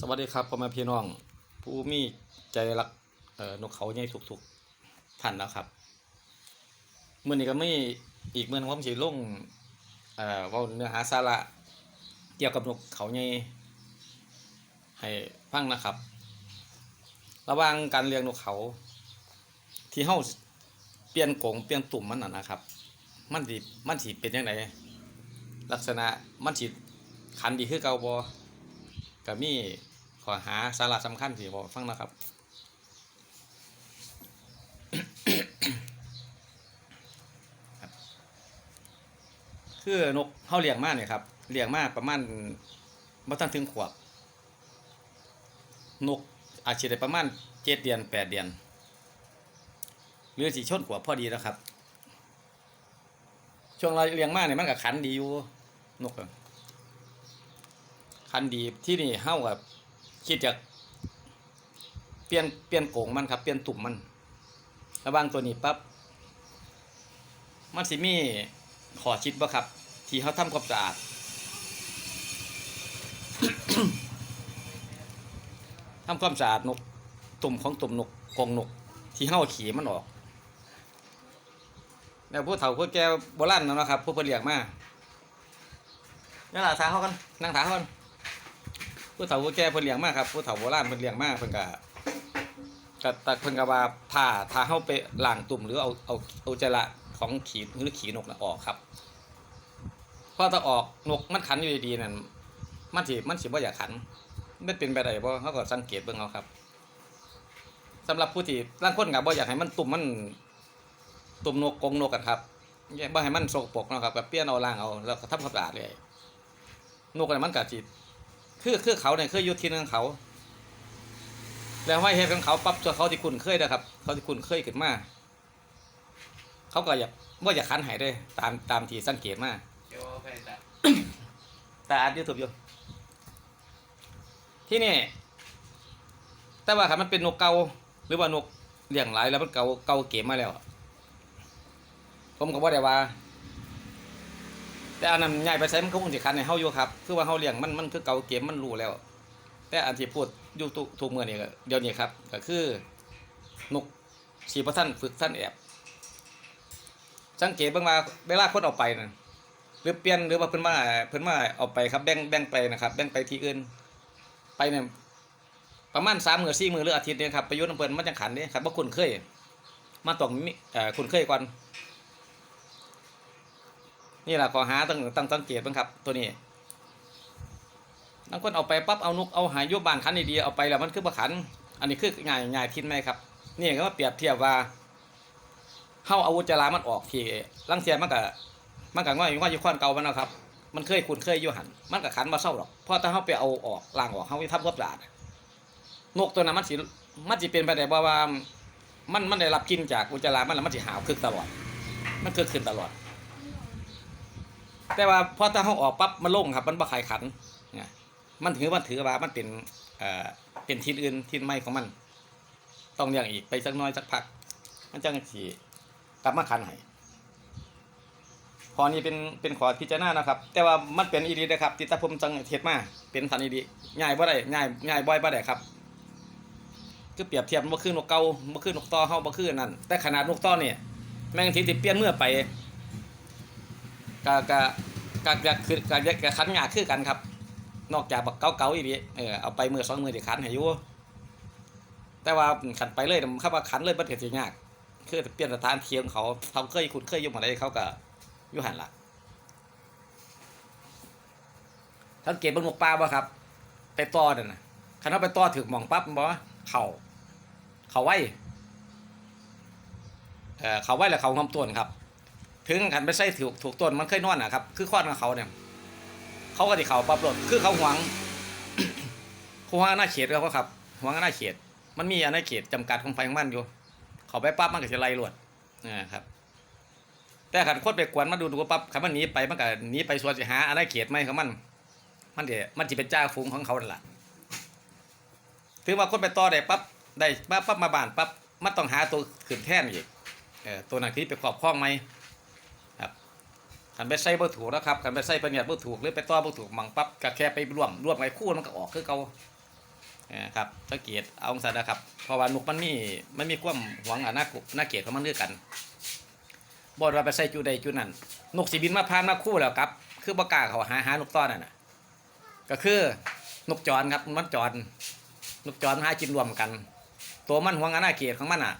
สวัสดีครับพ่อแม่พี่น้อง ผู้มีใจรักเอ่อนกเขาใหญ่ทุกๆท่านนะครับเมื่อนี้ก็ไม่อีกเมื่อนึงผมสิลงเอ่อว่าเนื้อหาสาระเกี่ยวกับนกเขาใหญ่ให้ฟังนะครับ ระว่างการเลี้ยงนกเขา ที่เฮาเปลี่ยนกงเปลี่ยนตุ่มมันน่ะนะครับ มันสิมันสิเป็นยังไงลักษณะมันสิขันดีคือเก่าบ่ก็มี อหาสาระสำคัญที่บอกฟังนะครับ คือนกเฮาเลี้ยงมาเนี่ยครับเลี้ยงมาประมาณบ่ทันถึงขวบนกอาจจะได้ประมาณเจ็ดเดือนแปดเดือนหรือสิชนขวบพอดีแล้วครับ ช่วงเราเลี้ยงมาเนี่ยมันก็ขันดีอยู่นกอะคันดีที่นี่เฮากับ คิดจะเปลี่ยนเปลี่ยนโกงมันครับ เปลี่ยนตุ่มมัน ระว่างตัวนี้ปั๊บมันสิมีขอชิดบ่ครับ ที่เขาทำความสะอาดทำความสะอาดนกตุ่มของตุ่มนกกรงนก ที่เฮาขี่มันออกแล้วผู้เฒ่าผู้แก่โบราณนนนะครับผู้เพิ่นเลี้ยงมานี่ล่ะทาเขากันนั่งทาเขากัน ผู้เฒ่าผู้แก่เพิ่นเลี้ยงมากครับผู้เฒ่าโบราณเพิ่นเลี้ยงมากเพิ่นก็ก็ตักเพิ่นก็ว่าถ้าถ้าเฮาไปล้างตุ่มหรือเอาเอาเอาจระของขีหรือขีนกน่ะออกครับพอถ้าออกนกมันขันอยู่ดีๆนั่นมันสิมันสิบ่อยากขันมันเป็นไปได้บ่เฮาก็สังเกตเบิ่งเอาครับสำหรับผู้ที่ลางคนก็บ่อยากให้มันตุ่มมันตุ่มนกกงนกกันครับบ่ให้มันสกปรกเนาะครับก็เปลี่ยนเอาล้างเอาแล้วก็ทำความสะอาดเลยนกน่ะมันก็สิ คือคือเขาเนี่ยคืออยุทินของเขา แล้วห้อยเฮ็ดของเขาปั๊บตัวเขาที่คุณเคยนะครับ เขาที่คุณเคยขึ้นมา เขาก็อยากว่าอยากคันใหายได้ตามตามที่สังเกตมาเดี๋ยวไปตัดแต่อัดยูทูบอยู่ที่นี่ แต่ว่าถ้ามันเป็นนกเกาหรือว่านกเลี้ยงหลายแล้วมันเกาเกาเก็บมาแล้ว ผมก็บ่ได้ว่า แต่อันนั้นใหญ่ไปใช้มันก็คงสิคันในเฮาอยู่ครับคือว่าเฮาเลี้ยงมันมันคือเก่าเกมมันรู้แล้ว แต่อันที่พูดอยู่ทุกทุกมื้อนี่ก็เดี๋ยวนี้ครับ ก็คือนกสีประท่านฝึกท่านแอบสังเกตบิ่งว่าเวลาคนเอาไปนั่นหรือเปลี่ยนหรือว่าเพิ่นมาเพิ่นมาเอาไปครับแบ่งแบ่งไปนะครับ แบ่งไปที่อื่นไปเนี่ยประมาณ3มื้อ4มื้อหรืออาทิตย์เนี่ยครับไปยู่นำเพิ่นมันจังขันเด้ครับบ่คุ้นเคย มาต้องมีเอ่อคุ้นเคยก่อน นี่แหละขอหาตั้งต้งสังเกตบ้างครับ ตัวนี้บางคนเอาไปปั๊บเอานุกเอาหายโยบานขันดีๆเอาไปแล้วมันคือประขัน อันนี้คือง่ายง่ายทิ้นไหมครับ นี่ก็มาเปรียบเทียบว่าเฮาอาอุจจาระมันออกทีลังเทียมันก็มันก็ง่อยง่อยอยู่ข้อนเก่ามันนะครับ มันเคยคุ้นเคยอยู่หันมันก็ขันมาเศร้าหรอกเพราะถ้าเฮาไปเอาออกล้างออกเฮาไปทำความสะอาดนกตัวนั้นมันสิมันสิเป็นไปได้บ่ว่ามันมันได้รับกินจากอุจจาระมันแล้วมันสิหาวคึกตลอด มันคึกขึ้นตลอด แต่ว่าพอถ้าเขาออกปั๊บมันโล่งครับ มันบ่ขายขันเนี่ยมันถือมันถือว่ามันเป็นเอ่อเป็นทิศอื่นทิศใหม่ของมัน ต้องเลี้ยงอีกไปสักน้อยสักพัก มันจังสิกลับมาขันให้พอนี้เป็นเป็นขอพิจารณานะครับ แต่ว่ามันเป็นอีดีนะครับที่ตาผมจังเทศมาเป็นสันอีดีง่ายบ่ได้ง่ายง่ายบ่อยบ่ได้ครับคือเปรียบเทียบมันบ่คือนกเกาบ่คือนกต่อเฮาบ่คือนนั้นแต่ขนาดนกต่อเนี่ยแม่งทีที่เปลี่ยนเมื่อไป กะกะกะกคือกะกะขันยากคือกันครับ นอกจากบักเก่าๆอีนี้เออเอาไปมือสองมือที่ขันให้อยู่แต่ว่าขันไปเลยคำว่าขันเลยมันก็สิยากคือเปลี่ยนสถานเที่ของเขาเขาเคยคุ้นเคยยู่หมาได้เขาก็ยู่หันละสังเกตเบนหมกปลาบ่ครับ ไปต่อนั่นน่ะคันเอาไปต่อถึงหมองปั๊บมันบ่เข่าเข่าไว้เอ่อเข่าไว้แล้วเข่าความต้นครับ ถึงกันไปใส่ถูกถูกต้นมันเคยนอนนะครับ คือข้อนของเขาเนี่ย เขาก็ติเขาปรับรถคือเขาหวังเขาหวังหน้าเขตเขาครับหวังหน้าเขต มันมีอาณาเขตจำกัดของไฟของมันอยู่ เขาไปปั๊บมันก็จะไล่รวดนะครับ แต่ขันโคนไปกวนมาดูดูปั๊บขันมันหนีไปมันก็หนีไปสวนสิหาอาณาเขตไหมของมัน มันเดี๋ยวมันจะเป็นเจ้าฝูงของเขานั่นแหละถึงว่าคนไปต่อได้ปั๊บได้ปั๊บปั๊บมาบ้านปั๊บมันต้องหาตัวขึ้นแท่นอีกเออตัวนั้นคือไปครอบครองไหม ขันไปใส่บ่ถูกนะครับขันไปใส่ประเนียบ่ถูกหรือไปต่อบ่ถูกมังปั๊บก็แค่ไปร่วมร่วมไอ้คู่มันก็ออกคือเก่าเออครับสังเกตเอาองศานะครับเพราะว่านกมันมีมันมีความหวงอะนากุน่าเกลียดของมันด้วยกันบอดว่าไปใส่จุดใดจุดนั้นนกสีบินมาพานมาคู่แล้วครับคือบ่กล้าเขาหาหานกต้อนน่ะก็คือนกจรครับมันจรนกจรมันหากินรวมกัน ตัวมันหวงอาณาเขตของมันอะ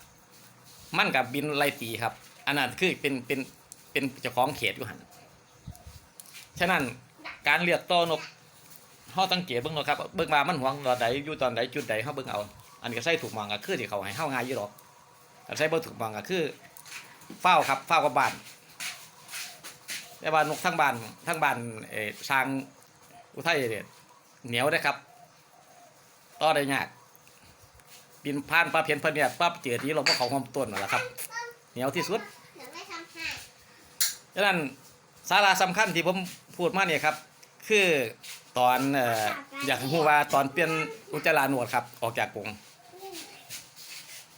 มันกับบินไล่ตีครับ อันนั้นคือเป็นเป็นเป็นเจ้าของเขตอยู่หัน ฉะนั้นการเลือกตัวนกเฮาสังเกตเบิ่งเนาะครับเบิ่งว่ามันหวงตอนใดอยู่ตอนใดจุดใดเฮาเบิ่งเอาอันนี้ก็ใส่ถูกมองก็คือที่เขาให้เฮาง่ายอยู่หรอกแต่ใส่บ่ถูกมองก็คือเฝ้าครับเฝ้ากับบ้านแต่ว่านกทั้งบ้านทั้งบ้านเอ่อช้างอุทัยเนี่ยเหนียวนะครับต่อได้ยากบินผ่านปลาเพียนเพิ่นเนี่ยปั๊บเจอที่ลมก็เขาหอมต้นนั่นแหละครับ เหนียวที่สุดดังนั้นสาระสำคัญที่ผม พูดมาเนี่ยครับ คือตอนเอ่ออยากให้รู้ว่าตอนเปลี่ยนอุจจาระหนวดครับ ออกจากกรง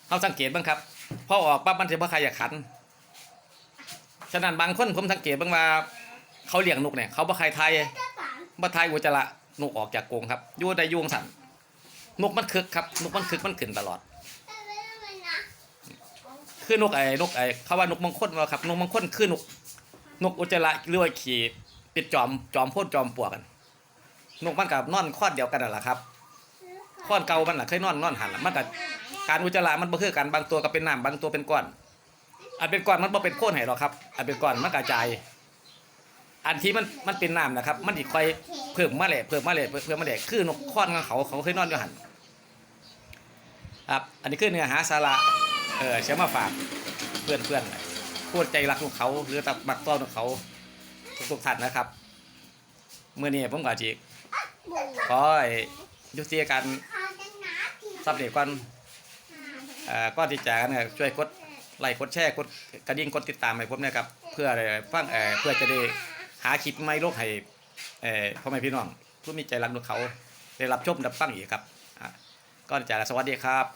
เขาสังเกตบ้างครับพอออกปั๊บมันจะบ่ใครอยากขัน ฉะนั้นบางคนผมสังเกตบ้างว่า เขาเลี้ยงนกเนี่ยเขาบ่ใครไทยเจ้าป๋าบ่ไทยอุจจาระนกออกจากกรงครับอยู่ได้ยุงสั่นนกมันคึกครับ นกมันคึกมันขึ้นตลอด คือนกไอ้นกไอ้เขาว่านกมงคลว่าครับ นกมงคลคือนกนกอุจจาระหรือว่าขี่ เป็นจอมจอมโพ่นจอมปลวกกันนกมันกับนอนคอดเดียวกันนั่นแหละครับคอดเก่ามันน่ะเคยนอนนอนหันล่ะมันกับการอุจจาระมันบ่คือกันบางตัวก็เป็นน้ำบางตัวเป็นก้อน อันเป็นก้อนมันบ่เป็นโคนให้หรอกครับ อันเป็นก้อนมันกระจาย อันที่มันมันเป็นน้ำนะครับ มันสิค่อยเพิ่มมาเลยเพิ่มมาเลยเพิ่มมาเลยคือนกคอดของเขาเขาเคยนอนอยู่หันครับอันนี้คือเนื้อหาสาระเออเชื่อมาฝากเพื่อนเพื่อนๆพูดใจรักของเขาหรือตับบักต้อนของเขา ทุกๆท่านนะครับเมื่อนี้ผมก็จีบุ๋มขอให้ยุติการคาจะหนาทีซับเด็กก่อนเอ่อก่อนที่จะเนี่ยช่วยกดไลค์กดแชร์กดกระดิ่งกดติดตามให้ผมนะครับ เพื่ออะไรฟังเอ่อเพื่อจะได้หาคลิปไม่โลกให้เอ่อพ่อแม่พี่น้องผู้มีใจรักของเขา ได้รับชมรับฟังอีกครับอะก่อนจะสวัสดีครับ